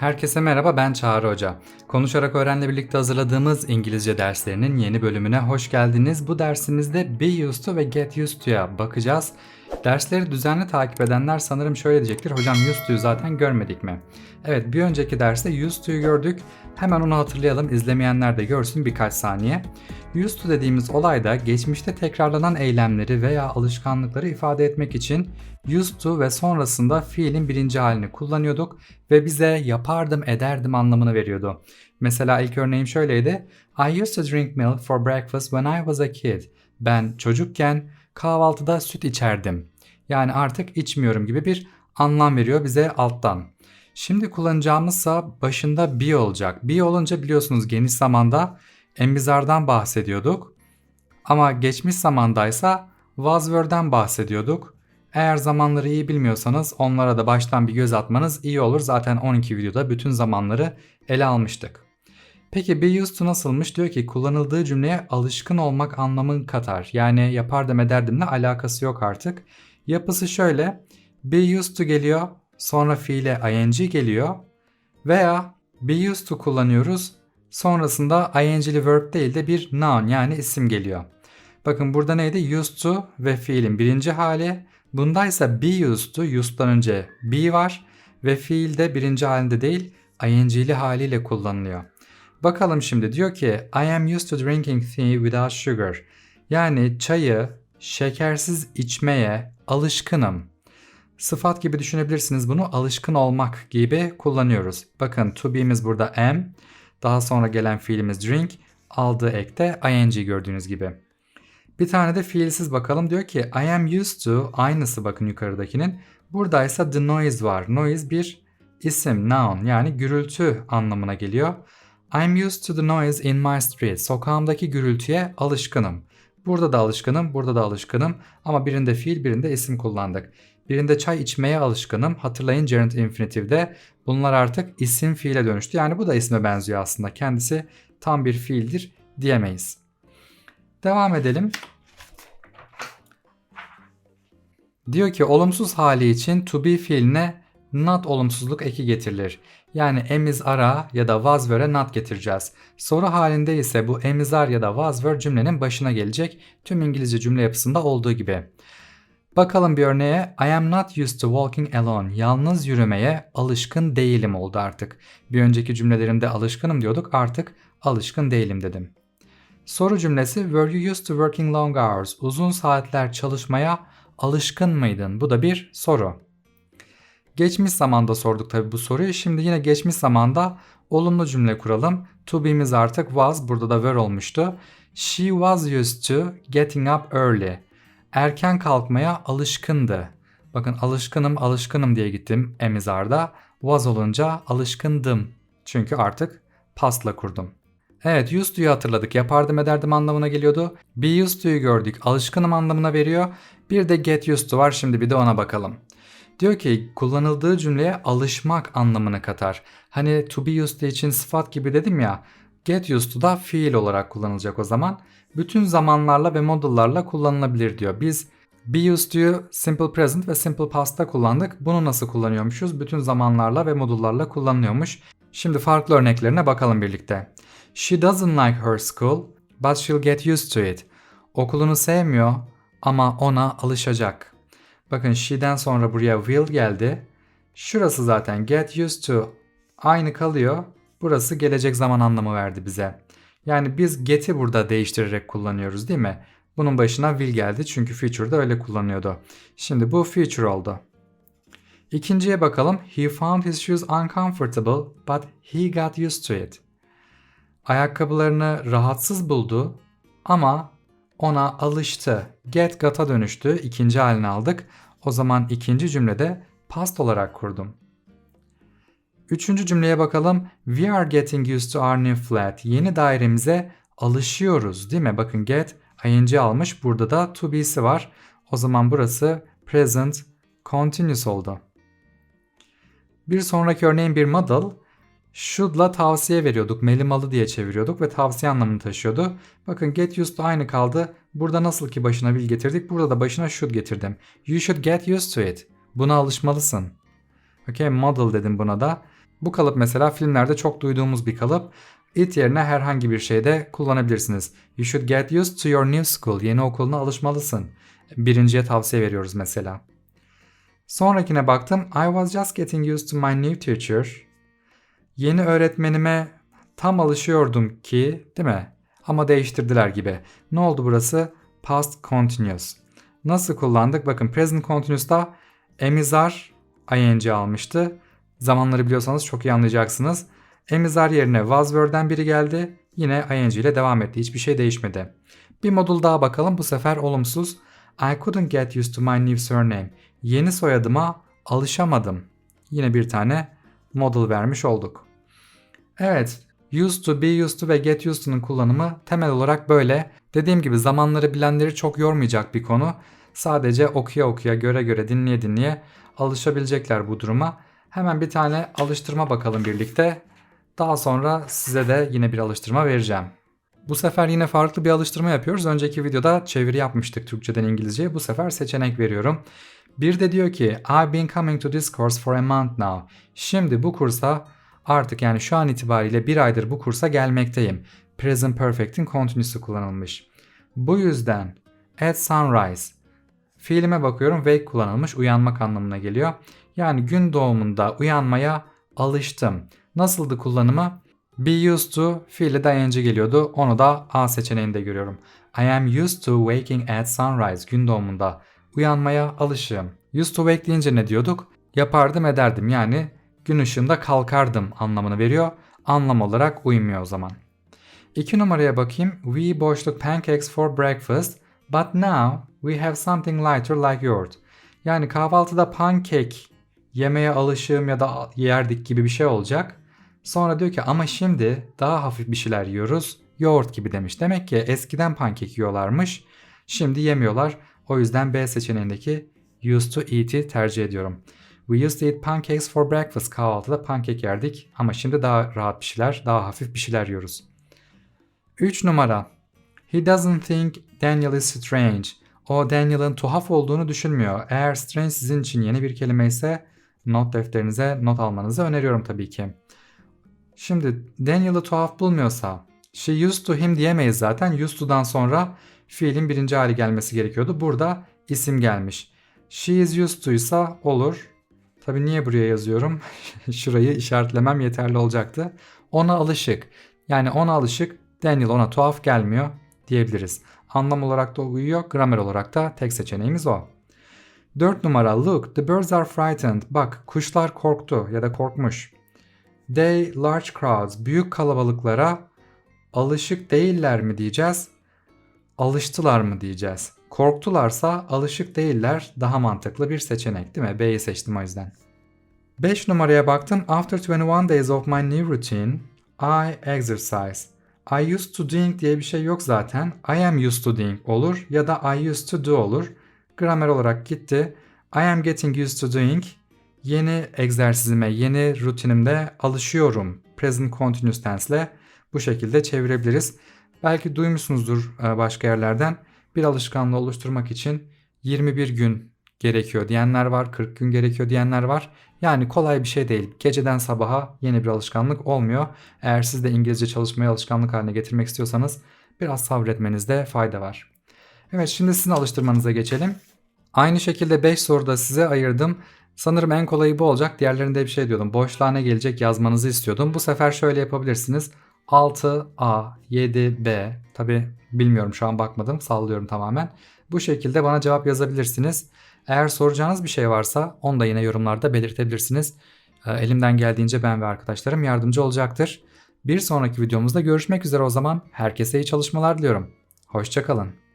Herkese merhaba ben Çağrı Hoca. Konuşarak Öğren'le birlikte hazırladığımız İngilizce derslerinin yeni bölümüne hoş geldiniz. Bu dersimizde be used to ve get used to'ya bakacağız. Dersleri düzenli takip edenler sanırım şöyle diyecektir. Hocam used zaten görmedik mi? Evet bir önceki derste used gördük. Hemen onu hatırlayalım. İzlemeyenler de görsün birkaç saniye. Used to dediğimiz olayda geçmişte tekrarlanan eylemleri veya alışkanlıkları ifade etmek için used ve sonrasında fiilin birinci halini kullanıyorduk ve bize yapardım ederdim anlamını veriyordu. Mesela ilk örneğim şöyleydi. I used to drink milk for breakfast when I was a kid. Ben çocukken kahvaltıda süt içerdim. Yani artık içmiyorum gibi bir anlam veriyor bize alttan. Şimdi kullanacağımızsa başında be olacak. Be olunca biliyorsunuz geniş zamanda embizardan bahsediyorduk. Ama geçmiş zamandaysa was were'den bahsediyorduk. Eğer zamanları iyi bilmiyorsanız onlara da baştan bir göz atmanız iyi olur. Zaten 12 videoda bütün zamanları ele almıştık. Peki be used to nasılmış? Diyor ki kullanıldığı cümleye alışkın olmak anlamını katar. Yani yapardım ederdimle alakası yok artık. Yapısı şöyle. Be used to geliyor. Sonra fiile ing geliyor. Veya be used to kullanıyoruz. Sonrasında ing'li verb değil de bir noun yani isim geliyor. Bakın burada neydi? Used to ve fiilin birinci hali. Bundaysa be used to, used'dan önce be var ve fiil de birinci halinde değil ing'li haliyle kullanılıyor. Bakalım şimdi diyor ki I am used to drinking tea without sugar. Yani çayı şekersiz içmeye alışkınım. Sıfat gibi düşünebilirsiniz bunu alışkın olmak gibi kullanıyoruz. Bakın to be'miz burada am. Daha sonra gelen fiilimiz drink. Aldığı ekte ing gördüğünüz gibi. Bir tane de fiilsiz bakalım. Diyor ki I am used to aynısı bakın yukarıdakinin. Buradaysa the noise var. Noise bir isim, noun yani gürültü anlamına geliyor. I'm used to the noise in my street. Sokağımdaki gürültüye alışkınım. Burada da alışkınım, burada da alışkınım ama birinde fiil, birinde isim kullandık. Birinde çay içmeye alışkınım. Hatırlayın gerund infinitifde bunlar artık isim fiile dönüştü. Yani bu da isme benziyor aslında. Kendisi tam bir fiildir diyemeyiz. Devam edelim. Diyor ki olumsuz hali için to be fiiline not olumsuzluk eki getirilir. Yani emiz ara ya da was were'e not getireceğiz. Soru halinde ise bu emizar ya da was were cümlenin başına gelecek. Tüm İngilizce cümle yapısında olduğu gibi. Bakalım bir örneğe I am not used to walking alone. Yalnız yürümeye alışkın değilim oldu artık. Bir önceki cümlelerimde alışkınım diyorduk artık alışkın değilim dedim. Soru cümlesi Were you used to working long hours? Uzun saatler çalışmaya alışkın mıydın? Bu da bir soru. Geçmiş zamanda sorduk tabi bu soruyu. Şimdi yine geçmiş zamanda olumlu cümle kuralım. To be'miz artık was burada da were olmuştu. She was used to getting up early. Erken kalkmaya alışkındı. Bakın alışkınım alışkınım diye gittim emizarda. Was olunca alışkındım. Çünkü artık pastla kurdum. Evet used to'yu hatırladık. Yapardım ederdim anlamına geliyordu. Be used to'yu gördük. Alışkınım anlamına veriyor. Bir de get used to var. Şimdi bir de ona bakalım. Diyor ki kullanıldığı cümleye alışmak anlamını katar. Hani to be used için sıfat gibi dedim ya. Get used to da fiil olarak kullanılacak o zaman. Bütün zamanlarla ve modullarla kullanılabilir diyor. Biz be used to'yu simple present ve simple past'ta kullandık. Bunu nasıl kullanıyormuşuz? Bütün zamanlarla ve modullarla kullanılıyormuş. Şimdi farklı örneklerine bakalım birlikte. She doesn't like her school, but she'll get used to it. Okulunu sevmiyor ama ona alışacak. Bakın she'den sonra buraya will geldi. Şurası zaten get used to aynı kalıyor. Burası gelecek zaman anlamı verdi bize. Yani biz get'i burada değiştirerek kullanıyoruz değil mi? Bunun başına will geldi çünkü feature'da öyle kullanıyordu. Şimdi bu feature oldu. İkinciye bakalım. He found his shoes uncomfortable but he got used to it. Ayakkabılarını rahatsız buldu ama ona alıştı. Get got'a dönüştü. İkinci halini aldık. O zaman ikinci cümlede past olarak kurdum. Üçüncü cümleye bakalım. We are getting used to our new flat. Yeni dairemize alışıyoruz değil mi? Bakın get ing almış. Burada da to be'si var. O zaman burası present continuous oldu. Bir sonraki örneğin bir model. Should'la tavsiye veriyorduk. Melimalı diye çeviriyorduk ve tavsiye anlamını taşıyordu. Bakın get used to aynı kaldı. Burada nasıl ki başına will getirdik. Burada da başına should getirdim. You should get used to it. Buna alışmalısın. Okay model dedim buna da. Bu kalıp mesela filmlerde çok duyduğumuz bir kalıp. It yerine herhangi bir şeyde kullanabilirsiniz. You should get used to your new school. Yeni okuluna alışmalısın. Birinciye tavsiye veriyoruz mesela. Sonrakine baktım. I was just getting used to my new teacher. Yeni öğretmenime tam alışıyordum ki, değil mi? Ama değiştirdiler gibi. Ne oldu burası? Past continuous. Nasıl kullandık? Bakın present continuous'ta emizar ing almıştı. Zamanları biliyorsanız çok iyi anlayacaksınız. Emizar yerine was were'den biri geldi. Yine ing ile devam etti. Hiçbir şey değişmedi. Bir modul daha bakalım. Bu sefer olumsuz. I couldn't get used to my new surname. Yeni soyadıma alışamadım. Yine bir tane model vermiş olduk. Evet, used to, be used to ve get used to'nun kullanımı temel olarak böyle. Dediğim gibi zamanları bilenleri çok yormayacak bir konu. Sadece okuya okuya, göre göre, dinleye dinleye alışabilecekler bu duruma. Hemen bir tane alıştırma bakalım birlikte. Daha sonra size de yine bir alıştırma vereceğim. Bu sefer yine farklı bir alıştırma yapıyoruz. Önceki videoda çeviri yapmıştık Türkçeden İngilizceye. Bu sefer seçenek veriyorum. Bir de diyor ki I've been coming to this course for a month now. Şimdi bu kursa artık yani şu an itibariyle bir aydır bu kursa gelmekteyim. Present Perfect'in continuous'u kullanılmış. Bu yüzden at sunrise fiilime bakıyorum wake kullanılmış uyanmak anlamına geliyor. Yani gün doğumunda uyanmaya alıştım. Nasıldı kullanımı? Be used to fiili de ing geliyordu. Onu da A seçeneğinde görüyorum. I am used to waking at sunrise. Gün doğumunda uyanmaya alışığım. Used to wake deyince ne diyorduk? Yapardım ederdim yani gün ışığında kalkardım anlamını veriyor. Anlam olarak uymuyor o zaman. 2 numaraya bakayım. We boşluk pancakes for breakfast but now we have something lighter like yours. Yani kahvaltıda pancake yemeye alışığım ya da yerdik gibi bir şey olacak. Sonra diyor ki ama şimdi daha hafif bir şeyler yiyoruz. Yoğurt gibi demiş. Demek ki eskiden pankek yiyorlarmış. Şimdi yemiyorlar. O yüzden B seçeneğindeki used to eat'i tercih ediyorum. We used to eat pancakes for breakfast. Kahvaltıda pankek yerdik ama şimdi daha rahat bir şeyler, daha hafif bir şeyler yiyoruz. 3 numara. He doesn't think Daniel is strange. O Daniel'ın tuhaf olduğunu düşünmüyor. Eğer strange sizin için yeni bir kelime ise not defterinize not almanızı öneriyorum tabii ki. Şimdi Daniel'ı tuhaf bulmuyorsa she used to him diyemeyiz zaten. Used to'dan sonra fiilin birinci hali gelmesi gerekiyordu. Burada isim gelmiş. She is used to ise olur. Tabii niye buraya yazıyorum? Şurayı işaretlemem yeterli olacaktı. Ona alışık. Yani ona alışık. Daniel ona tuhaf gelmiyor diyebiliriz. Anlam olarak da uyuyor. Gramer olarak da tek seçeneğimiz o. 4 numara look the birds are frightened. Bak kuşlar korktu ya da korkmuş. They large crowds büyük kalabalıklara alışık değiller mi diyeceğiz? Alıştılar mı diyeceğiz? Korktularsa alışık değiller daha mantıklı bir seçenek değil mi? B'yi seçtim o yüzden. 5 numaraya baktım. After 21 days of my new routine, I exercise. I used to doing diye bir şey yok zaten. I am used to doing olur ya da I used to do olur. Gramer olarak gitti. I am getting used to doing. Yeni egzersizime, yeni rutinimde alışıyorum. Present continuous tense bu şekilde çevirebiliriz. Belki duymuşsunuzdur e, başka yerlerden. Bir alışkanlığı oluşturmak için 21 gün gerekiyor diyenler var, 40 gün gerekiyor diyenler var. Yani kolay bir şey değil. Geceden sabaha yeni bir alışkanlık olmuyor. Eğer siz de İngilizce çalışmayı alışkanlık haline getirmek istiyorsanız biraz sabretmenizde fayda var. Evet şimdi sizin alıştırmanıza geçelim. Aynı şekilde 5 soruda size ayırdım. Sanırım en kolayı bu olacak. Diğerlerinde bir şey diyordum. Boşluğa ne gelecek yazmanızı istiyordum. Bu sefer şöyle yapabilirsiniz. 6A, 7B. Tabi bilmiyorum şu an bakmadım. Sallıyorum tamamen. Bu şekilde bana cevap yazabilirsiniz. Eğer soracağınız bir şey varsa onu da yine yorumlarda belirtebilirsiniz. Ee, elimden geldiğince ben ve arkadaşlarım yardımcı olacaktır. Bir sonraki videomuzda görüşmek üzere o zaman. Herkese iyi çalışmalar diliyorum. Hoşçakalın.